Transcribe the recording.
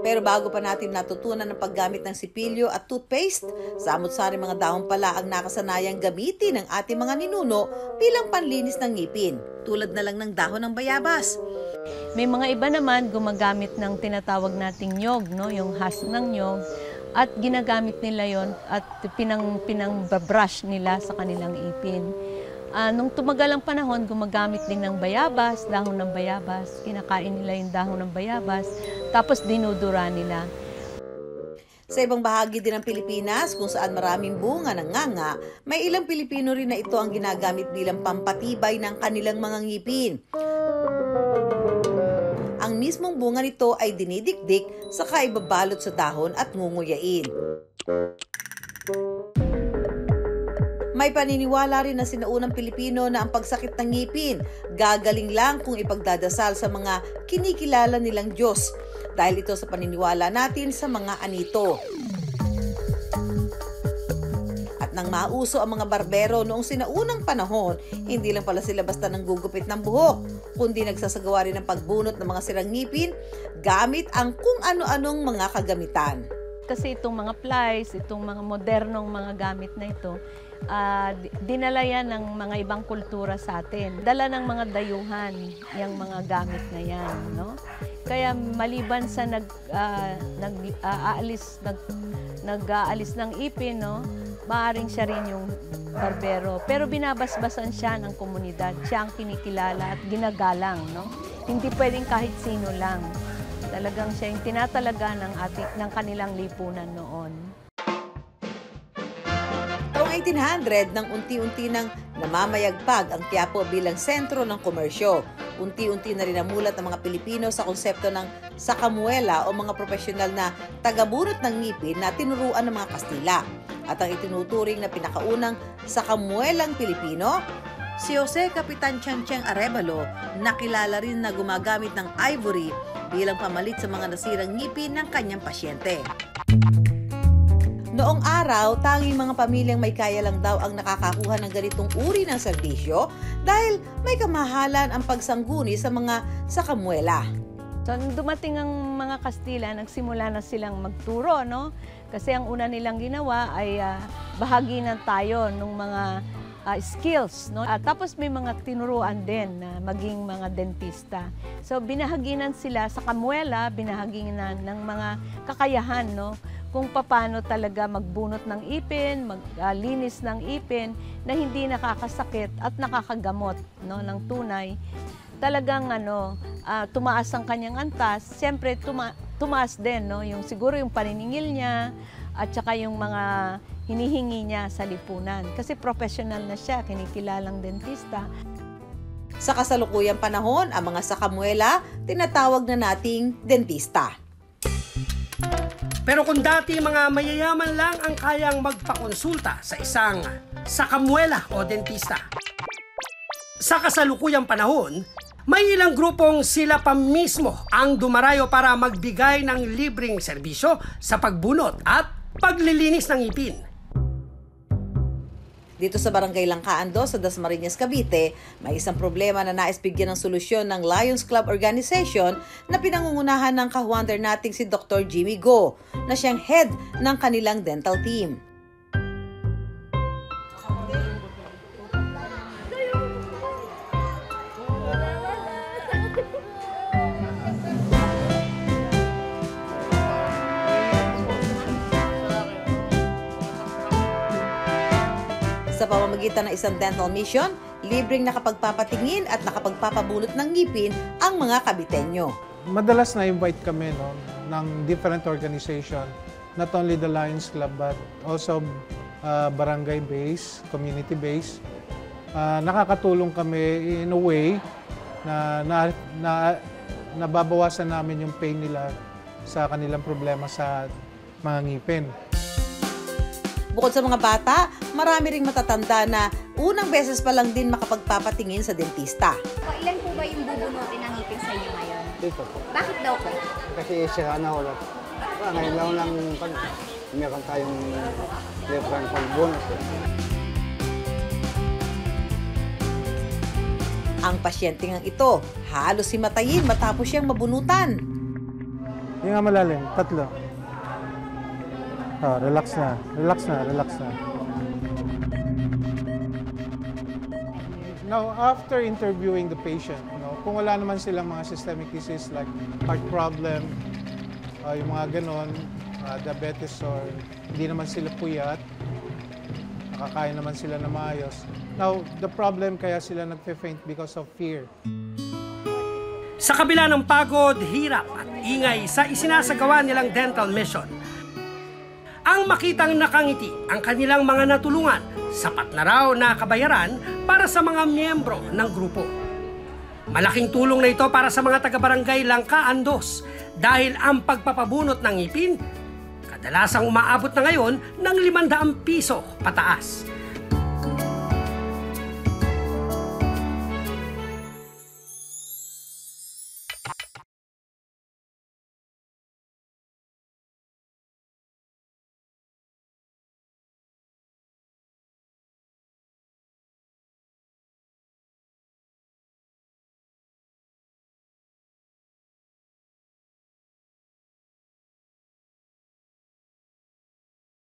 Pero bago pa natin natutunan ang paggamit ng sipilyo at toothpaste, samot-sari mga dahon pala ang nakasanayang gamitin ng ating mga ninuno bilang panlinis ng ngipin, tulad na lang ng dahon ng bayabas. May mga iba naman gumagamit ng tinatawag nating nyog, no? yung husk ng nyog, at ginagamit nila yon at pinang, pinang brush nila sa kanilang ipin. Uh, nung tumagal ang panahon, gumagamit din ng bayabas, dahon ng bayabas. Kinakain nila yung dahon ng bayabas, tapos dinudura nila. Sa ibang bahagi din ng Pilipinas, kung saan maraming bunga ng nganga, may ilang Pilipino rin na ito ang ginagamit bilang pampatibay ng kanilang mga ngipin. Ang mismong bunga nito ay dinidikdik sa kaibabalot sa dahon at ngunguyain. May paniniwala rin na sinaunang Pilipino na ang pagsakit ng ngipin gagaling lang kung ipagdadasal sa mga kinikilala nilang Diyos dahil ito sa paniniwala natin sa mga anito. At nang mauso ang mga barbero noong sinaunang panahon, hindi lang pala sila basta nang gugupit ng buhok, kundi nagsasagawa rin ng pagbunot ng mga sirang ngipin gamit ang kung ano-anong mga kagamitan. Kasi itong mga plies, itong mga modernong mga gamit na ito, uh, dinala yan ng mga ibang kultura sa atin. Dala ng mga dayuhan yung mga gamit na yan. No? Kaya maliban sa nag, uh, nag uh, aalis, nag, nag-aalis ng ipin, no? maaring siya rin yung barbero. Pero binabasbasan siya ng komunidad. Siya ang kinikilala at ginagalang. No? Hindi pwedeng kahit sino lang. Talagang siya yung tinatalaga ng, ating, ng kanilang lipunan noon. Taong 1800 nang unti-unti nang namamayagpag ang Quiapo bilang sentro ng komersyo. Unti-unti na rin namulat ang mga Pilipino sa konsepto ng sakamuela o mga profesional na tagabunot ng ngipin na tinuruan ng mga Kastila. At ang itinuturing na pinakaunang sakamuelang Pilipino Si Jose Capitan Chancheng Arevalo, nakilala rin na gumagamit ng ivory bilang pamalit sa mga nasirang ngipin ng kanyang pasyente. Noong araw, tanging mga pamilyang may kaya lang daw ang nakakakuha ng ganitong uri ng serbisyo dahil may kamahalan ang pagsangguni sa mga sakamuela. So, nung dumating ang mga Kastila, nagsimula na silang magturo, no? Kasi ang una nilang ginawa ay uh, bahagi na tayo ng mga uh, skills. No? At tapos may mga tinuruan din na maging mga dentista. So binahaginan sila sa kamuela, binahaginan ng mga kakayahan no? Kung paano talaga magbunot ng ipin, maglinis uh, ng ipin na hindi nakakasakit at nakakagamot no, ng tunay. Talagang ano, uh, tumaas ang kanyang antas. Siyempre, tuma tumaas din no, yung siguro yung paniningil niya at saka yung mga hinihingi niya sa lipunan. Kasi professional na siya, kinikilalang dentista. Sa kasalukuyang panahon, ang mga sakamuela, tinatawag na nating dentista. Pero kung dati mga mayayaman lang ang kayang magpakonsulta sa isang sakamuela o dentista, sa kasalukuyang panahon, may ilang grupong sila pa mismo ang dumarayo para magbigay ng libreng serbisyo sa pagbunot at paglilinis ng ipin. Dito sa Barangay Langkaan 2 sa Dasmariñas, Cavite, may isang problema na nais bigyan ng solusyon ng Lions Club Organization na pinangungunahan ng kahuander nating si Dr. Jimmy Go na siyang head ng kanilang dental team. Pamamagitan ng isang dental mission, libreng nakapagpapatingin at nakapagpapabunot ng ngipin ang mga kabitenyo. Madalas na-invite kami no, ng different organization, not only the Lions Club but also uh, barangay-based, community-based. Uh, nakakatulong kami in a way na, na, na nababawasan namin yung pain nila sa kanilang problema sa mga ngipin. Bukod sa mga bata, marami ring matatanda na unang beses pa lang din makapagpapatingin sa dentista. O, ilan po ba yung bubunutin ng ngipin sa inyo ngayon? Dito po. Bakit daw po? Kasi siya na wala. Ah, ngayon lang lang pag meron tayong librang pagbunot. Ang pasyente ng ito, halos himatayin matapos siyang mabunutan. Hinga malalim, tatlo. Oh, relax na, relax na, relax na. Now, after interviewing the patient, no, kung wala naman silang mga systemic disease like heart problem, uh, yung mga ganon, uh, diabetes or hindi naman sila puyat, nakakain naman sila na maayos. Now, the problem kaya sila nagfe-faint because of fear. Sa kabila ng pagod, hirap at ingay sa isinasagawa nilang dental mission, ang makitang nakangiti ang kanilang mga natulungan, sapat na raw na kabayaran para sa mga miyembro ng grupo. Malaking tulong na ito para sa mga taga-barangay Langka Andos dahil ang pagpapabunot ng ngipin kadalasang umaabot na ngayon ng 500 piso pataas.